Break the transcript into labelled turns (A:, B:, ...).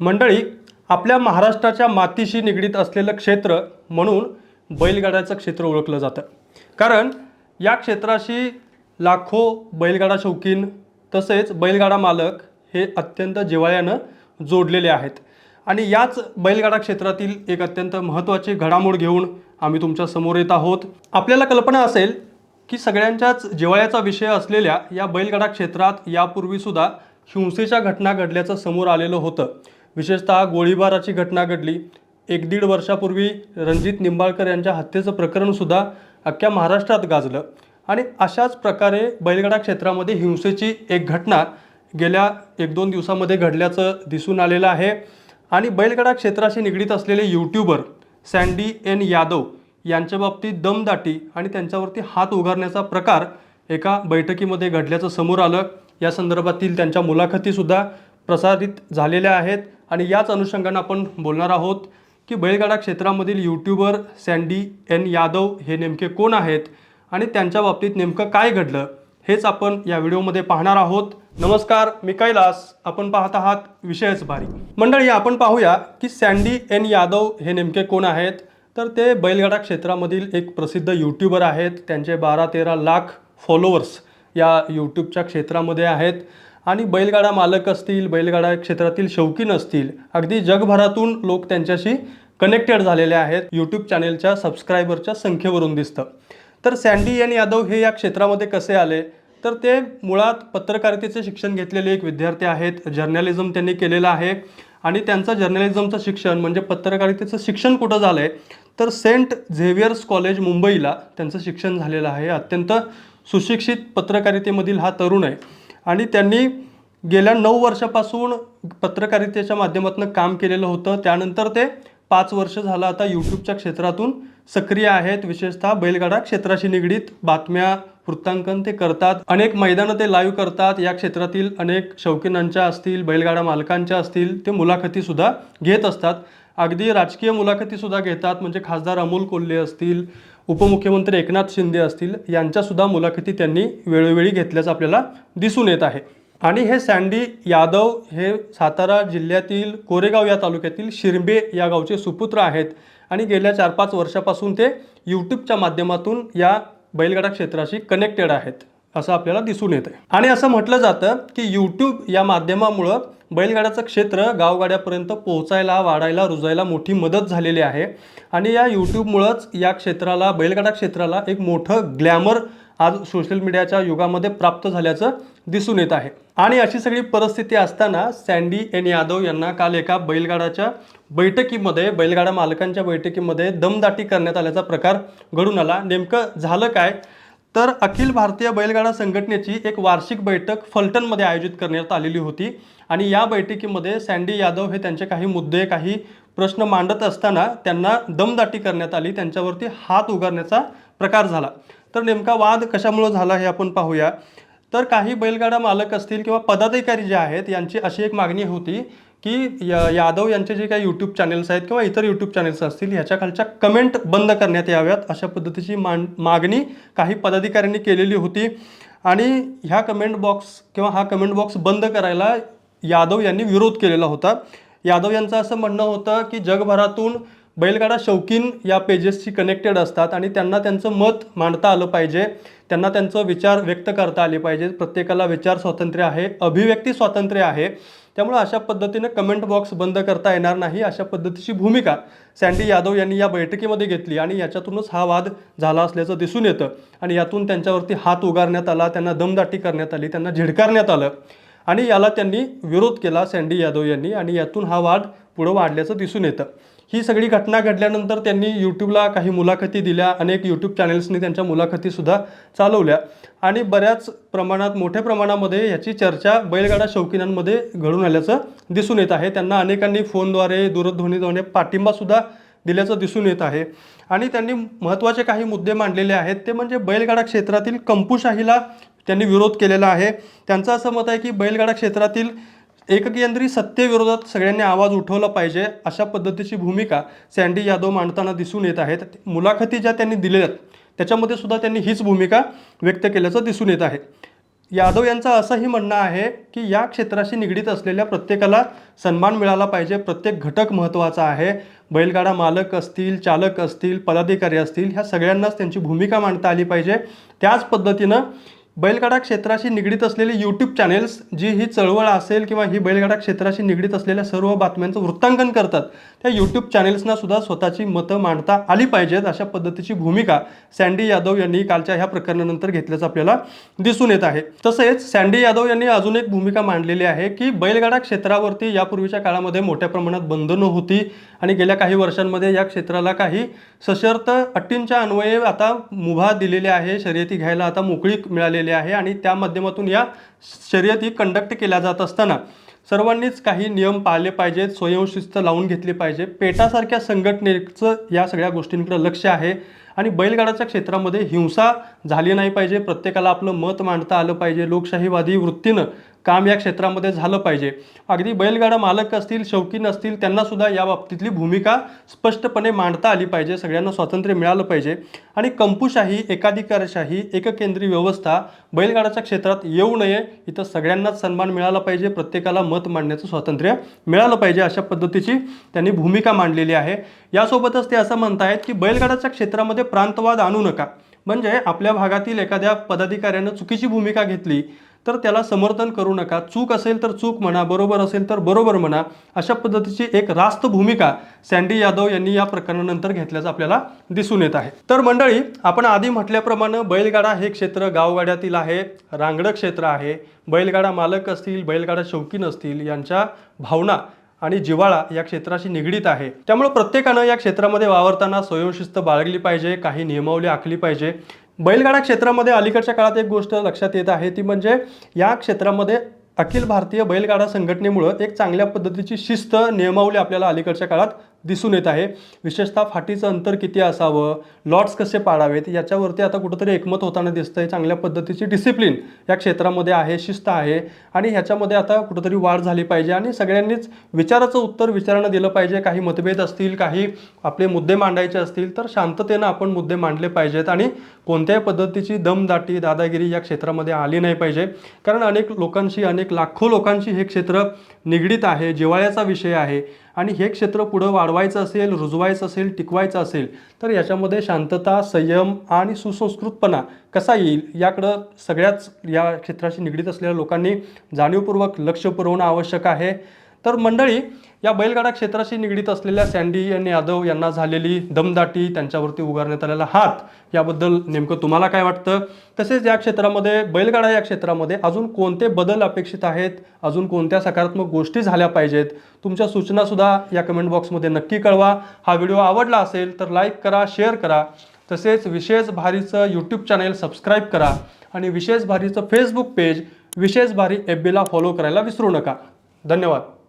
A: मंडळी आपल्या महाराष्ट्राच्या मातीशी निगडीत असलेलं क्षेत्र म्हणून बैलगाड्याचं क्षेत्र ओळखलं जातं. कारण या क्षेत्राशी लाखो बैलगाडा शौकीन तसेच बैलगाडा मालक हे अत्यंत जिवाळ्यानं जोडलेले आहेत. आणि याच बैलगाडा क्षेत्रातील एक अत्यंत महत्त्वाची घडामोड घेऊन आम्ही तुमच्यासमोर येत आहोत. आपल्याला कल्पना असेल की सगळ्यांच्याच जिवाळ्याचा विषय असलेल्या या बैलगाडा क्षेत्रात यापूर्वीसुद्धा हिंसेच्या घटना घडल्याचं समोर आलेलं होतं. विशेषतः गोळीबाराची घटना घडली. एक दीड वर्षापूर्वी रणजित निंबाळकर यांच्या हत्येचं प्रकरणसुद्धा अख्ख्या महाराष्ट्रात गाजलं. आणि अशाच प्रकारे बैलगाडा क्षेत्रामध्ये हिंसेची एक घटना गेल्या एक दोन दिवसामध्ये घडल्याचं दिसून आलेलं आहे. आणि बैलगाडा क्षेत्राशी निगडीत असलेले यूट्यूबर सँडी एन यादव यांच्या बाबतीत दमदाटी आणि त्यांच्यावरती हात उगारण्याचा प्रकार एका बैठकीमध्ये घडल्याचं समोर आलं. या संदर्भातील त्यांच्या मुलाखतीसुद्धा प्रसारित झालेल्या आहेत. आणि याच अनुषंगानं आपण बोलणार आहोत की बैलगाडा क्षेत्रामधील यूट्यूबर सँडी एन यादव हे नेमके कोण आहेत आणि त्यांच्या बाबतीत नेमकं काय घडलं हेच आपण या व्हिडिओमध्ये पाहणार आहोत. नमस्कार मी कैलास. आपण पाहत आहात विषयच भारी. मंडळी आपण पाहूया की सँडी एन यादव हे नेमके कोण आहेत. तर ते बैलगाडा क्षेत्रामधील एक प्रसिद्ध यूट्यूबर आहेत. त्यांचे बारा तेरा लाख फॉलोअर्स या यूट्यूबच्या क्षेत्रामध्ये आहेत. आणि बैलगाडा मालक असतील बैलगाडा क्षेत्रातील शौकीन असतील अगदी जगभरातून लोक त्यांच्याशी कनेक्टेड झालेले आहेत. यूट्यूब चॅनेलच्या सबस्क्रायबरच्या संख्येवरून दिसतं. तर सँडी एन यादव हे या क्षेत्रामध्ये कसे आले? तर ते मुळात पत्रकारितेचे शिक्षण घेतलेले एक विद्यार्थी आहेत. जर्नलिझम त्यांनी केलेलं आहे. आणि त्यांचं जर्नलिझमचं शिक्षण म्हणजे पत्रकारितेचं शिक्षण कुठं झालं आहे तर सेंट झेवियर्स कॉलेज मुंबईला त्यांचं शिक्षण झालेलं आहे. अत्यंत सुशिक्षित पत्रकारितेमधील हा तरुण आहे. आणि त्यांनी गेल्या नऊ वर्षापासून पत्रकारितेच्या माध्यमातून काम केलेलं होतं. त्यानंतर ते पाच वर्ष झालं आता यूट्यूबच्या क्षेत्रातून सक्रिय आहेत. विशेषतः बैलगाडा क्षेत्राशी निगडीत बातम्या वृत्तांकन ते करतात. अनेक मैदानं ते लाईव्ह करतात. या क्षेत्रातील अनेक शौकीनांच्या असतील बैलगाडा मालकांच्या असतील ते मुलाखतीसुद्धा घेत असतात. अगदी राजकीय मुलाखतीसुद्धा घेतात. म्हणजे खासदार अमोल कोल्हे असतील उपमुख्यमंत्री एकनाथ शिंदे असतील यांच्यासुद्धा मुलाखती त्यांनी वेळोवेळी घेतल्याचं आपल्याला दिसून येत आहे. आणि हे सँडी यादव हे सातारा जिल्ह्यातील कोरेगाव या तालुक्यातील शिरबे या गावचे सुपुत्र आहेत. आणि गेल्या चार पाच वर्षापासून ते यूट्यूबच्या माध्यमातून या बैलगाडा क्षेत्राशी कनेक्टेड आहेत असं आपल्याला दिसून येतं आणि असं म्हटलं जातं की यूट्यूब या माध्यमामुळं बैलगाड्याचं क्षेत्र गावगाड्यापर्यंत पोहोचायला वाढायला रुजायला मोठी मदत झालेली आहे. आणि या यूट्यूबमुळंच या क्षेत्राला बैलगाडा क्षेत्राला एक मोठं ग्लॅमर आज सोशल मीडियाच्या युगामध्ये प्राप्त झाल्याचं दिसून येत आहे. आणि अशी सगळी परिस्थिती असताना सँडी एन यादव यांना काल एका बैलगाडाच्या बैठकीमध्ये बैलगाडा मालकांच्या बैठकीमध्ये दमदाटी करण्यात आल्याचा प्रकार घडून आला. नेमकं झालं काय? तर अखिल भारतीय बैलगाडा संघटनेची एक वार्षिक बैठक फलटणमध्ये आयोजित करण्यात आलेली होती. आणि या बैठकीमध्ये सँडी यादव हे त्यांचे काही मुद्दे काही प्रश्न मांडत असताना त्यांना दमदाटी करण्यात आली. त्यांच्यावरती हात उगारण्याचा प्रकार झाला. तर नेमका वाद कशामुळं झाला हे आपण पाहूया. तर काही बैलगाडा मालक असतील किंवा पदाधिकारी जे आहेत यांची अशी एक मागणी होती की या यादव यांचे जे काही यूट्यूब चॅनल्स आहेत किंवा इतर यूट्यूब चॅनल्स असतील ह्याच्या खालच्या कमेंट बंद करण्यात याव्यात अशा पद्धतीची मान मागणी काही पदाधिकाऱ्यांनी केलेली होती. आणि ह्या कमेंट बॉक्स किंवा हा कमेंट बॉक्स बंद करायला यादव यांनी विरोध केलेला होता. यादव यांचं असं म्हणणं होतं की जगभरातून बैलगाडा शौकीन या पेजेसशी कनेक्टेड असतात आणि त्यांना त्यांचं मत मांडता आलं पाहिजे. त्यांना त्यांचं विचार व्यक्त करता आले पाहिजे. प्रत्येकाला विचार स्वातंत्र्य आहे अभिव्यक्ती स्वातंत्र्य आहे. त्यामुळे अशा पद्धतीनं कमेंट बॉक्स बंद करता येणार नाही अशा पद्धतीची भूमिका सँडी यादव यांनी या बैठकीमध्ये घेतली आणि याच्यातूनच हा वाद झाला असल्याचं दिसून येतं. आणि यातून त्यांच्यावरती हात उगारण्यात आला त्यांना दमदाटी करण्यात आली त्यांना झिडकारण्यात आलं. आणि याला त्यांनी विरोध केला सँडी यादव यांनी आणि यातून हा वाद पुढं वाढल्याचं दिसून येतं. ही सगळी घटना घडल्यानंतर त्यांनी यूट्यूबला काही मुलाखती दिल्या अनेक यूट्यूब चॅनेल्सनी त्यांच्या मुलाखतीसुद्धा चालवल्या. आणि बऱ्याच प्रमाणात मोठ्या प्रमाणामध्ये याची चर्चा बैलगाडा शौकीनांमध्ये घडून आल्याचं दिसून येत आहे. त्यांना अनेकांनी फोनद्वारे दूरध्वनीद्वारे पाठिंबासुद्धा दिल्याचं दिसून येत आहे. आणि त्यांनी महत्त्वाचे काही मुद्दे मांडलेले आहेत. ते म्हणजे बैलगाडा क्षेत्रातील कंपुशाहीला त्यांनी विरोध केलेला आहे. त्यांचं असं मत आहे की बैलगाडा क्षेत्रातील एककेंद्री सत्तेविरोधात सगळ्यांनी आवाज उठवला पाहिजे अशा पद्धतीची भूमिका सँडी यादव मांडताना दिसून येत आहेत. मुलाखती ज्या त्यांनी दिलेल्या आहेत त्याच्यामध्ये सुद्धा त्यांनी हीच भूमिका व्यक्त केल्याचं दिसून येत आहे. यादव यांचं असंही म्हणणं आहे की या क्षेत्राशी निगडीत असलेल्या प्रत्येकाला सन्मान मिळाला पाहिजे. प्रत्येक घटक महत्त्वाचा आहे. बैलगाडा मालक असतील चालक असतील पदाधिकारी असतील ह्या सगळ्यांनाच त्यांची भूमिका मांडता आली पाहिजे. त्याच पद्धतीनं बैलगाडा क्षेत्राशी निगडीत असलेले यूट्यूब चॅनेल्स जी ही चळवळ असेल किंवा ही बैलगाडा क्षेत्राशी निगडीत असलेल्या सर्व बातम्यांचं वृत्तांकन करतात त्या यूट्यूब चॅनेल्सना सुद्धा स्वतःची मतं मांडता आली पाहिजेत अशा पद्धतीची भूमिका सँडी यादव यांनी कालच्या ह्या प्रकरणानंतर घेतल्याचं आपल्याला दिसून येत आहे. तसेच सँडी यादव यांनी अजून एक भूमिका मांडलेली आहे की बैलगाडा क्षेत्रावरती यापूर्वीच्या काळामध्ये मोठ्या प्रमाणात बंधनं होती आणि गेल्या काही वर्षांमध्ये या क्षेत्राला काही सशर्त अटींच्या अन्वये आता मुभा दिलेली आहे शर्यती घ्यायला आता मोकळी मिळालेली आहे आणि त्या माध्यमातून या शर्यती कंडक्ट केल्या जात असताना सर्वांनीच काही नियम पाळले पाहिजेत स्वयंशिस्त लावून घेतली पाहिजे. पेटासारख्या संघटनेचं या सगळ्या गोष्टींकडे लक्ष आहे आणि बैलगाडाच्या क्षेत्रामध्ये हिंसा झाली नाही पाहिजे. प्रत्येकाला आपलं मत मांडता आलं पाहिजे. लोकशाहीवादी वृत्तीनं काम या क्षेत्रामध्ये झालं पाहिजे. अगदी बैलगाडा मालक असतील शौकीन असतील त्यांनासुद्धा या बाबतीतली भूमिका स्पष्टपणे मांडता आली पाहिजे सगळ्यांना स्वातंत्र्य मिळालं पाहिजे. आणि कंपुशाही एकाधिकारशाही एककेंद्री व्यवस्था बैलगाडाच्या क्षेत्रात येऊ नये इथं सगळ्यांनाच सन्मान मिळाला पाहिजे प्रत्येकाला मत मांडण्याचं स्वातंत्र्य मिळालं पाहिजे अशा पद्धतीची त्यांनी भूमिका मांडलेली आहे. यासोबतच ते असं म्हणतायत की बैलगाडाच्या क्षेत्रामध्ये प्रांतवाद आणू नका. म्हणजे आपल्या भागातील एखाद्या पदाधिकाऱ्यानं चुकीची भूमिका घेतली तर त्याला समर्थन करू नका. चूक असेल तर चूक म्हणा बरोबर असेल तर बरोबर म्हणा अशा पद्धतीची एक रास्त भूमिका सँडी यादव यांनी या प्रकरणानंतर घेतल्याचं आपल्याला दिसून येत आहे. तर मंडळी आपण आधी म्हटल्याप्रमाणे बैलगाडा हे क्षेत्र गावगाड्यातील आहे रांगडं क्षेत्र आहे. बैलगाडा मालक असतील बैलगाडा शौकीन असतील यांच्या भावना आणि जिव्हाळा या क्षेत्राशी निगडीत आहे. त्यामुळे प्रत्येकानं या क्षेत्रामध्ये वावरताना स्वयंशिस्त बाळगली पाहिजे काही नियमावली आखली पाहिजे. बैलगाडा क्षेत्रामध्ये अलीकडच्या काळात एक गोष्ट लक्षात येत आहे ती म्हणजे या क्षेत्रामध्ये अखिल भारतीय बैलगाडा संघटनेमुळं एक चांगल्या पद्धतीची शिस्त नियमावली आपल्याला अलीकडच्या काळात. दिसून येत आहे. विशेषतः फाटीचं अंतर किती असावं? लॉट्स कसे पाडावेत? याच्यावरती आता कुठंतरी एकमत होताना दिसतं आहे चांगल्या पद्धतीची डिसिप्लिन या क्षेत्रामध्ये आहे शिस्त आहे. आणि ह्याच्यामध्ये आता कुठंतरी वाढ झाली पाहिजे. आणि सगळ्यांनीच विचाराचं उत्तर विचारानं दिलं पाहिजे. काही मतभेद असतील काही आपले मुद्दे मांडायचे असतील तर शांततेनं आपण मुद्दे मांडले पाहिजेत. आणि कोणत्याही पद्धतीची दमदाटी दादागिरी या क्षेत्रामध्ये आली नाही पाहिजे. कारण अनेक लोकांशी अनेक लाखो लोकांशी हे क्षेत्र निगडीत आहे. जिव्हाळ्याचा विषय आहे. आणि हे क्षेत्र पुढं वाढवायचं असेल रुजवायचं असेल टिकवायचं असेल तर याच्यामध्ये शांतता संयम आणि सुसंस्कृतपणा कसा येईल याकडं सगळ्याच या क्षेत्राशी निगडीत असलेल्या लोकांनी जाणीवपूर्वक लक्ष पुरवणं आवश्यक आहे. तर मंडळी या बैलगाडा क्षेत्राशी निगडीत असलेल्या सँडी आणि यादव यांना झालेली दमदाटी त्यांच्यावरती उगारण्यात आलेला हात याबद्दल नेमकं तुम्हाला काय वाटतं? तसेच या क्षेत्रामध्ये बैलगाडा या क्षेत्रामध्ये अजून कोणते बदल अपेक्षित आहेत? अजून कोणत्या सकारात्मक गोष्टी झाल्या पाहिजेत? तुमच्या सूचनासुद्धा या कमेंट बॉक्समध्ये नक्की कळवा. हा व्हिडिओ आवडला असेल तर लाईक करा शेअर करा. तसेच विशेष भारीचं यूट्यूब चॅनेल सबस्क्राईब करा आणि विशेष भारीचं फेसबुक पेज विशेष भारी एफ बीला फॉलो करायला विसरू नका. धन्यवाद.